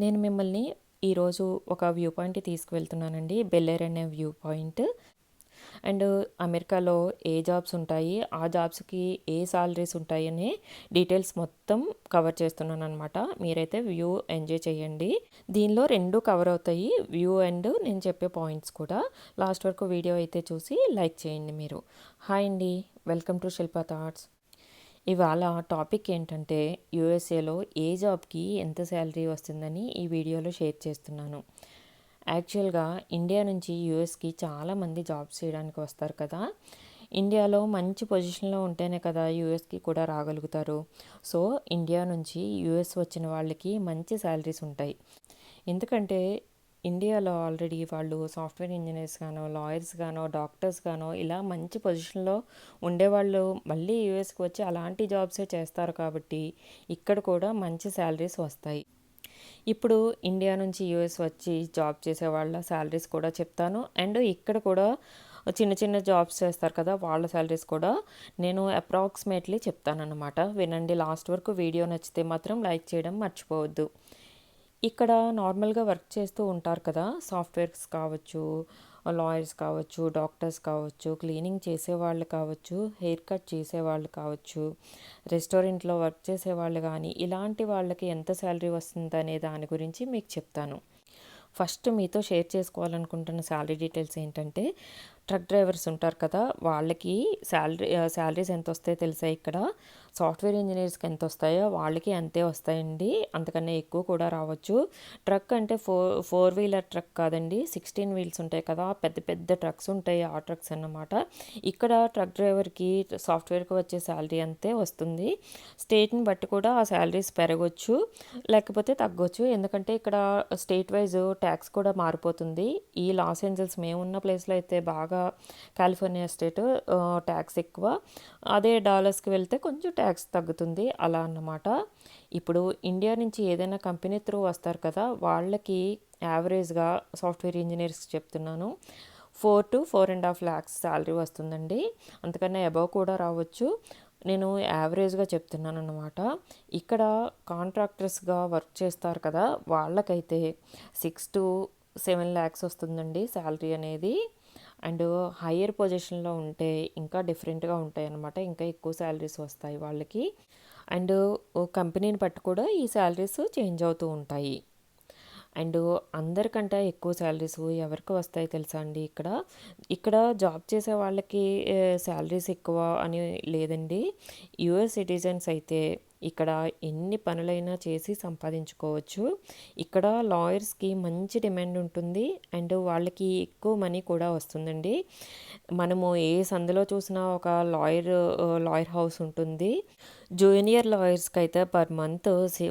నేను మిమ్మల్ని ఈరోజు ఒక వ్యూ పాయింట్ తీసుకువెళ్తున్నానండి. బెల్లేర్ అనే వ్యూ పాయింట్. అండ్ అమెరికాలో ఏ జాబ్స్ ఉంటాయి ఆ జాబ్స్కి ఏ సాలరీస్ ఉంటాయి అనే డీటెయిల్స్ మొత్తం కవర్ చేస్తున్నాను అనమాట మీరైతే వ్యూ ఎంజాయ్ చేయండి. దీనిలో రెండు కవర్ అవుతాయి. వ్యూ అండ్ నేను చెప్పే పాయింట్స్ కూడా. లాస్ట్ వరకు వీడియో అయితే చూసి లైక్ చేయండి మీరు. హాయ్ అండి. Welcome to Shilpa thoughts. ఇవాళ టాపిక్ ఏంటంటే యూఎస్ఏలో ఏ జాబ్కి ఎంత శాలరీ వస్తుందని ఈ వీడియోలో షేర్ చేస్తున్నాను. యాక్చువల్గా ఇండియా నుంచి యూఎస్కి చాలామంది జాబ్స్ చేయడానికి వస్తారు కదా. ఇండియాలో మంచి పొజిషన్లో ఉంటేనే కదా యూఎస్కి కూడా రాగలుగుతారు. సో ఇండియా నుంచి యూఎస్ వచ్చిన వాళ్ళకి మంచి శాలరీస్ ఉంటాయి. ఎందుకంటే ఇండియాలో ఆల్రెడీ వాళ్ళు సాఫ్ట్వేర్ ఇంజనీర్స్ గానో లాయర్స్ గానో డాక్టర్స్ గానో ఇలా మంచి పొజిషన్లో ఉండేవాళ్ళు మళ్ళీ యూఎస్కి వచ్చి అలాంటి జాబ్సే చేస్తారు కాబట్టి ఇక్కడ కూడా మంచి శాలరీస్ వస్తాయి. ఇప్పుడు ఇండియా నుంచి యూఎస్ వచ్చి జాబ్ చేసే వాళ్ళ శాలరీస్ కూడా చెప్తాను. అండ్ ఇక్కడ కూడా చిన్న చిన్న జాబ్స్ చేస్తారు కదా వాళ్ళ శాలరీస్ కూడా నేను అప్రాక్సిమేట్లీ చెప్తానన్నమాట. వినండి లాస్ట్ వరకు వీడియో నచ్చితే మాత్రం లైక్ చేయడం మర్చిపోవద్దు. ఇక్కడ నార్మల్గా వర్క్ చేస్తూ ఉంటారు కదా సాఫ్ట్వేర్స్ కావచ్చు లాయర్స్ కావచ్చు డాక్టర్స్ కావచ్చు క్లీనింగ్ చేసేవాళ్ళు కావచ్చు హెయిర్ కట్ చేసేవాళ్ళు కావచ్చు రెస్టారెంట్లో వర్క్ చేసేవాళ్ళు కానీ ఇలాంటి వాళ్ళకి ఎంత శాలరీ వస్తుందనే దాని గురించి మీకు చెప్తాను. ఫస్ట్ మీతో షేర్ చేసుకోవాలనుకుంటున్న శాలరీ డీటెయిల్స్ ఏంటంటే ట్రక్ డ్రైవర్స్ ఉంటారు కదా వాళ్ళకి శాలరీ శాలరీస్ ఎంత వస్తాయో తెలుసా ఇక్కడ? సాఫ్ట్వేర్ ఇంజనీర్స్కి ఎంత వస్తాయో వాళ్ళకి అంతే వస్తాయండి. అంతకన్నా ఎక్కువ కూడా రావచ్చు. ట్రక్ అంటే ఫోర్ ఫోర్ వీలర్ ట్రక్ కాదండి సిక్స్టీన్ వీల్స్ ఉంటాయి కదా పెద్ద పెద్ద ట్రక్స్ ఉంటాయి ఆ ట్రక్స్ అన్నమాట. ఇక్కడ ట్రక్ డ్రైవర్కి సాఫ్ట్వేర్కి వచ్చే శాలరీ అంతే వస్తుంది. స్టేట్ని బట్టి కూడా ఆ శాలరీస్ పెరగవచ్చు లేకపోతే తగ్గొచ్చు. ఎందుకంటే ఇక్కడ స్టేట్ వైజ్ ట్యాక్స్ కూడా మారిపోతుంది. ఈ లాస్ ఏంజల్స్ మేమున్న ప్లేస్లో అయితే బాగా కాలిఫోర్నియా స్టేట్ ట్యాక్స్ ఎక్కువ. అదే డాలర్స్కి వెళ్తే కొంచెం ట్యాక్స్ తగ్గుతుంది అలా అన్నమాట. ఇప్పుడు ఇండియా నుంచి ఏదైనా కంపెనీ త్రూ వస్తారు కదా వాళ్ళకి యావరేజ్గా సాఫ్ట్వేర్ ఇంజనీర్స్ చెప్తున్నాను. Four to four and half lakhs salary వస్తుందండి. అంతకన్నా అబవ్ కూడా రావచ్చు. నేను యావరేజ్గా చెప్తున్నాను అనమాట ఇక్కడ కాంట్రాక్టర్స్గా వర్క్ చేస్తారు కదా వాళ్ళకైతే సిక్స్ టు సెవెన్ ల్యాక్స్ వస్తుందండి శాలరీ అనేది. అండ్ హయ్యర్ పొజిషన్లో ఉంటే ఇంకా డిఫరెంట్గా ఉంటాయి అన్నమాట ఇంకా ఎక్కువ శాలరీస్ వస్తాయి వాళ్ళకి. అండ్ కంపెనీని బట్టి కూడా ఈ శాలరీస్ చేంజ్ అవుతూ ఉంటాయి. అండ్ అందరికంటే ఎక్కువ శాలరీస్ ఎవరికి వస్తాయి తెలుసా అండి ఇక్కడ? ఇక్కడ జాబ్ చేసే వాళ్ళకి శాలరీస్ ఎక్కువ అని లేదండి. యుఎస్ సిటిజన్స్ అయితే ఇక్కడ ఎన్ని పనులైనా చేసి సంపాదించుకోవచ్చు. ఇక్కడ లాయర్స్కి మంచి డిమాండ్ ఉంటుంది. అండ్ వాళ్ళకి ఎక్కువ మనీ కూడా వస్తుందండి. మనము ఏ సందులో చూసినా ఒక లాయర్ లాయర్ హౌస్ ఉంటుంది. జూనియర్ లాయర్స్కి అయితే per month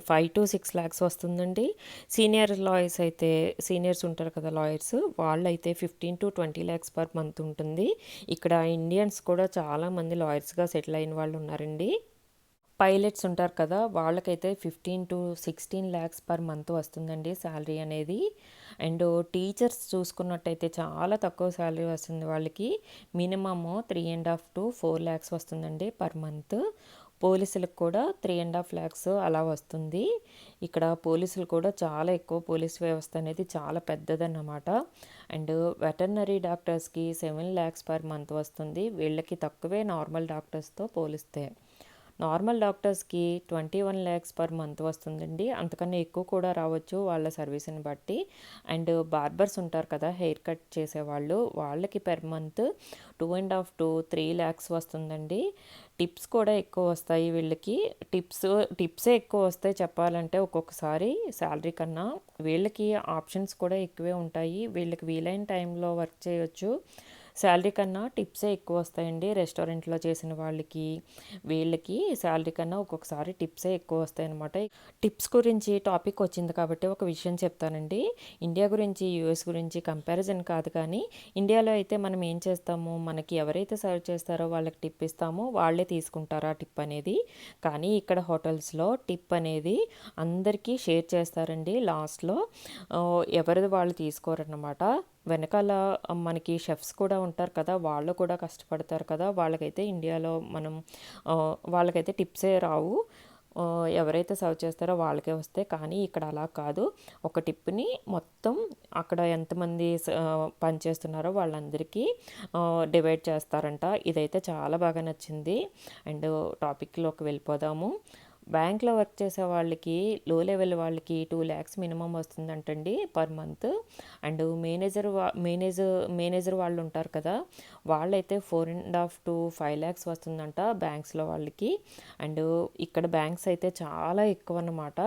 five to six lakhs వస్తుందండి. సీనియర్ లాయర్స్ అయితే సీనియర్స్ ఉంటారు కదా లాయర్స్ వాళ్ళైతే fifteen to twenty lakhs per month ఉంటుంది. ఇక్కడ ఇండియన్స్ కూడా చాలామంది లాయర్స్గా సెటిల్ అయిన వాళ్ళు ఉన్నారండి. పైలట్స్ ఉంటారు కదా వాళ్ళకైతే fifteen to sixteen lakhs per month వస్తుందండి శాలరీ అనేది. అండ్ టీచర్స్ చూసుకున్నట్టయితే చాలా తక్కువ శాలరీ వస్తుంది వాళ్ళకి. Minimum three and half to four lakhs వస్తుందండి పర్ మంత్. పోలీసులకు కూడా త్రీ అండ్ హాఫ్ ల్యాక్స్ అలా వస్తుంది. ఇక్కడ పోలీసులు కూడా చాలా ఎక్కువ పోలీస్ వ్యవస్థ అనేది చాలా పెద్దదన్నమాట. అండ్ వెటర్నరీ డాక్టర్స్కి సెవెన్ ల్యాక్స్ పర్ మంత్ వస్తుంది. వీళ్ళకి తక్కువే నార్మల్ డాక్టర్స్తో పోలిస్తే. నార్మల్ డాక్టర్స్కి twenty one lakhs per month వస్తుందండి. అంతకన్నా ఎక్కువ కూడా రావచ్చు వాళ్ళ సర్వీస్ని బట్టి. అండ్ బార్బర్స్ ఉంటారు కదా హెయిర్ కట్ చేసేవాళ్ళు వాళ్ళకి per month two and half to three lakhs వస్తుందండి. టిప్స్ కూడా ఎక్కువ వస్తాయి వీళ్ళకి. టిప్స్ టిప్సే ఎక్కువ వస్తాయి చెప్పాలంటే ఒక్కొక్కసారి శాలరీ కన్నా. వీళ్ళకి ఆప్షన్స్ కూడా ఎక్కువే ఉంటాయి. వీళ్ళకి వీలైన టైంలో వర్క్ చేయొచ్చు. శాలరీ కన్నా టిప్సే ఎక్కువ వస్తాయండి రెస్టారెంట్లో చేసిన వాళ్ళకి. వీళ్ళకి శాలరీ కన్నా ఒక్కొక్కసారి టిప్సే ఎక్కువ వస్తాయి అనమాట టిప్స్ గురించి టాపిక్ వచ్చింది కాబట్టి ఒక విషయం చెప్తానండి. ఇండియా గురించి యూఎస్ గురించి కంపారిజన్ కాదు కానీ ఇండియాలో అయితే మనం ఏం చేస్తాము? మనకి ఎవరైతే సర్వ్ చేస్తారో వాళ్ళకి టిప్ ఇస్తామో వాళ్ళే తీసుకుంటారు ఆ టిప్ అనేది. కానీ ఇక్కడ హోటల్స్లో టిప్ అనేది అందరికీ షేర్ చేస్తారండి. లాస్ట్లో ఎవరిది వాళ్ళు తీసుకోరన్నమాట. వెనకాల మనకి షెఫ్స్ కూడా ఉంటారు కదా వాళ్ళు కూడా కష్టపడతారు కదా వాళ్ళకైతే ఇండియాలో మనం వాళ్ళకైతే టిప్సే రావు. ఎవరైతే సర్వ్ చేస్తారో వాళ్ళకే వస్తాయి. కానీ ఇక్కడ అలా కాదు. ఒక టిప్ని మొత్తం అక్కడ ఎంతమంది పనిచేస్తున్నారో వాళ్ళందరికీ డివైడ్ చేస్తారంట. ఇదైతే చాలా బాగా నచ్చింది. అండ్ టాపిక్లోకి వెళ్ళిపోదాము. బ్యాంక్లో వర్క్ చేసే వాళ్ళకి లో లెవెల్ వాళ్ళకి టూ ల్యాక్స్ మినిమం వస్తుందంటండి పర్ మంత్. అండ్ మేనేజర్ వా మేనేజర్ మేనేజర్ వాళ్ళు ఉంటారు కదా వాళ్ళైతే four and half to five lakhs వస్తుందంట బ్యాంక్స్లో వాళ్ళకి. అండ్ ఇక్కడ బ్యాంక్స్ అయితే చాలా ఎక్కువ అన్నమాట.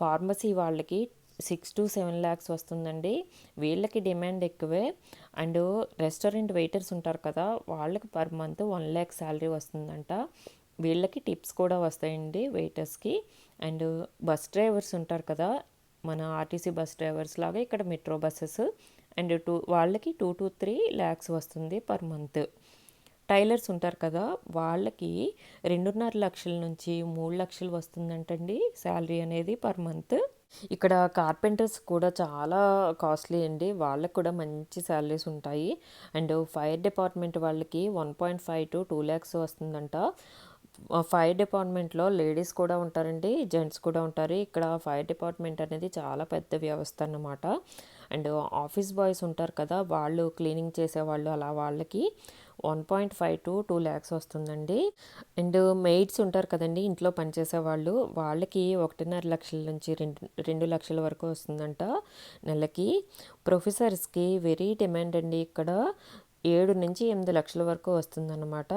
ఫార్మసీ వాళ్ళకి సిక్స్ టు సెవెన్ ల్యాక్స్ వస్తుందండి. వీళ్ళకి డిమాండ్ ఎక్కువే. అండ్ రెస్టారెంట్ వెయిటర్స్ ఉంటారు కదా వాళ్ళకి per month one lakh salary వస్తుందంట. వీళ్ళకి టిప్స్ కూడా వస్తాయండి వెయిటర్స్కి. అండ్ బస్ డ్రైవర్స్ ఉంటారు కదా మన ఆర్టీసీ బస్ డ్రైవర్స్ లాగా ఇక్కడ మెట్రో బస్సెస్. అండ్ టూ వాళ్ళకి టూ టు త్రీ ల్యాక్స్ వస్తుంది పర్ మంత్. టైలర్స్ ఉంటారు కదా వాళ్ళకి రెండున్నర లక్షల నుంచి మూడు లక్షలు వస్తుందంటండి శాలరీ అనేది పర్ మంత్. ఇక్కడ కార్పెంటర్స్ కూడా చాలా కాస్ట్లీ అండి వాళ్ళకి కూడా మంచి శాలరీస్ ఉంటాయి. అండ్ ఫైర్ డిపార్ట్మెంట్ వాళ్ళకి one point five to two lakhs వస్తుందంట. ఫైర్ డిపార్ట్మెంట్లో లేడీస్ కూడా ఉంటారండి జెంట్స్ కూడా ఉంటారు. ఇక్కడ ఫైర్ డిపార్ట్మెంట్ అనేది చాలా పెద్ద వ్యవస్థ అన్నమాట. అండ్ ఆఫీస్ బాయ్స్ ఉంటారు కదా వాళ్ళు క్లీనింగ్ చేసేవాళ్ళు అలా వాళ్ళకి one point five to two lakhs వస్తుందండి. అండ్ మెయిడ్స్ ఉంటారు కదండి ఇంట్లో పనిచేసే వాళ్ళు వాళ్ళకి ఒకటిన్నర లక్షల నుంచి రెండు రెండు లక్షల వరకు వస్తుందంట నెలకి. ప్రొఫెసర్స్కి వెరీ డిమాండ్ అండి ఇక్కడ. ఏడు నుంచి ఎనిమిది లక్షల వరకు వస్తుందన్నమాట.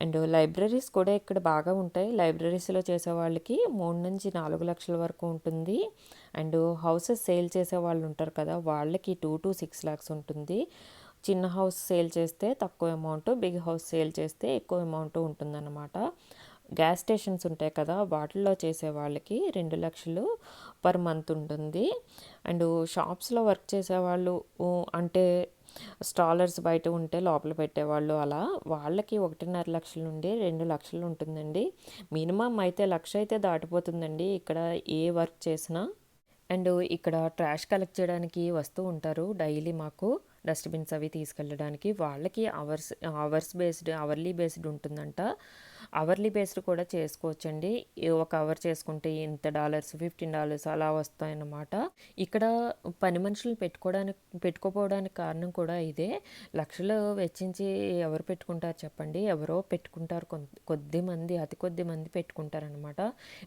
అండ్ లైబ్రరీస్ కూడా ఇక్కడ బాగా ఉంటాయి. లైబ్రరీస్లో చేసే వాళ్ళకి మూడు నుంచి నాలుగు లక్షల వరకు ఉంటుంది. అండ్ హౌసెస్ సేల్ చేసే వాళ్ళు ఉంటారు కదా వాళ్ళకి టూ టు సిక్స్ ల్యాక్స్ ఉంటుంది. చిన్న హౌస్ సేల్ చేస్తే తక్కువ అమౌంట్ బిగ్ హౌస్ సేల్ చేస్తే ఎక్కువ అమౌంట్ ఉంటుందన్నమాట. గ్యాస్ స్టేషన్స్ ఉంటాయి కదా వాటిల్లో చేసే వాళ్ళకి రెండు లక్షలు పర్ మంత్ ఉంటుంది. అండ్ షాప్స్లో వర్క్ చేసేవాళ్ళు అంటే స్టాలర్స్ బయట ఉంటే లోపల పెట్టేవాళ్ళు అలా వాళ్ళకి ఒకటిన్నర లక్షల నుండి రెండు లక్షలు ఉంటుందండి. మినిమం అయితే లక్ష అయితే దాటిపోతుందండి ఇక్కడ ఏ వర్క్ చేసినా. అండ్ ఇక్కడ ట్రాష్ కలెక్ట్ చేయడానికి వస్తూ ఉంటారు డైలీ మాకు డస్ట్బిన్స్ అవి తీసుకెళ్ళడానికి. వాళ్ళకి hours hours based hourly based ఉంటుందంట. అవర్లీ బేస్డ్ కూడా చేసుకోవచ్చండి. ఒక అవర్ చేసుకుంటే ఇంత డాలర్స్ ఫిఫ్టీన్ డాలర్స్ అలా వస్తాయన్నమాట. ఇక్కడ పని మనుషులు పెట్టుకోవడానికి పెట్టుకోపోవడానికి కారణం కూడా ఇదే. లక్షలు వెచ్చించి ఎవరు పెట్టుకుంటారు చెప్పండి. ఎవరో పెట్టుకుంటారు కొద్ది మంది అతి కొద్ది మంది పెట్టుకుంటారనమాట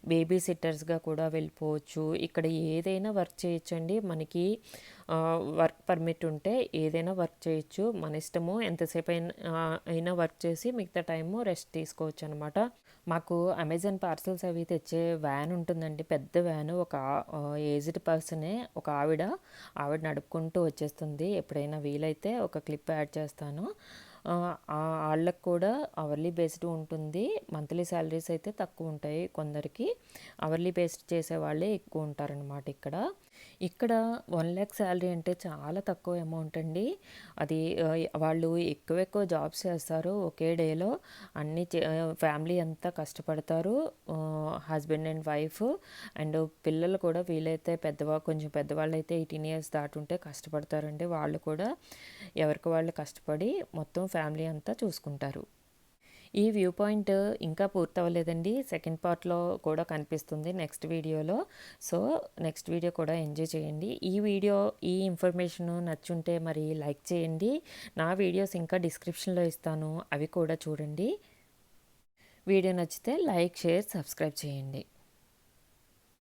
బేబీ సిట్టర్స్గా కూడా వెళ్ళిపోవచ్చు. ఇక్కడ ఏదైనా వర్క్ చేయొచ్చండి. మనకి వర్క్ పర్మిట్ ఉంటే ఏదైనా వర్క్ చేయొచ్చు. మన ఇష్టము ఎంతసేపు అయినా అయినా వర్క్ చేసి మిగతా టైము రెస్ట్ తీసుకోవచ్చు అనమాట మాకు అమెజాన్ పార్సల్స్ అవి తెచ్చే వ్యాన్ ఉంటుందండి. పెద్ద వ్యాన్ ఒక ఏజ్డ్ పర్సనే ఒక ఆవిడ ఆవిడ నడుపుకుంటూ వచ్చేస్తుంది. ఎప్పుడైనా వీలైతే ఒక క్లిప్ యాడ్ చేస్తాను. వాళ్ళకు కూడా అవర్లీ బేస్డ్ ఉంటుంది. మంత్లీ శాలరీస్ అయితే తక్కువ ఉంటాయి కొందరికి. అవర్లీ బేస్డ్ చేసే వాళ్ళే ఎక్కువ ఉంటారనమాట ఇక్కడ. ఇక్కడ వన్ ల్యాక్ శాలరీ అంటే చాలా తక్కువ అమౌంట్ అండి. అది వాళ్ళు ఎక్కువ ఎక్కువ జాబ్స్ చేస్తారు ఒకే డేలో. అన్ని ఫ్యామిలీ అంతా కష్టపడతారు. Husband and wife. అండ్ పిల్లలు కూడా వీలైతే పెద్దవా కొంచెం పెద్దవాళ్ళు అయితే ఎయిటీన్ ఇయర్స్ దాటుంటే కష్టపడతారండి. వాళ్ళు కూడా ఎవరికి వాళ్ళు కష్టపడి మొత్తం ఫ్యామిలీ అంతా చూసుకుంటారు. ఈ వ్యూ పాయింట్ ఇంకా పూర్తవ్వలేదండి. సెకండ్ పార్ట్లో కూడా కనిపిస్తుంది నెక్స్ట్ వీడియోలో. సో నెక్స్ట్ వీడియో కూడా ఎంజాయ్ చేయండి. ఈ వీడియో ఈ ఇన్ఫర్మేషన్ నచ్చుంటే మరి లైక్ చేయండి. నా వీడియోస్ ఇంకా డిస్క్రిప్షన్లో ఇస్తాను. అవి కూడా చూడండి. వీడియో నచ్చితే లైక్ షేర్ సబ్స్క్రైబ్ చేయండి.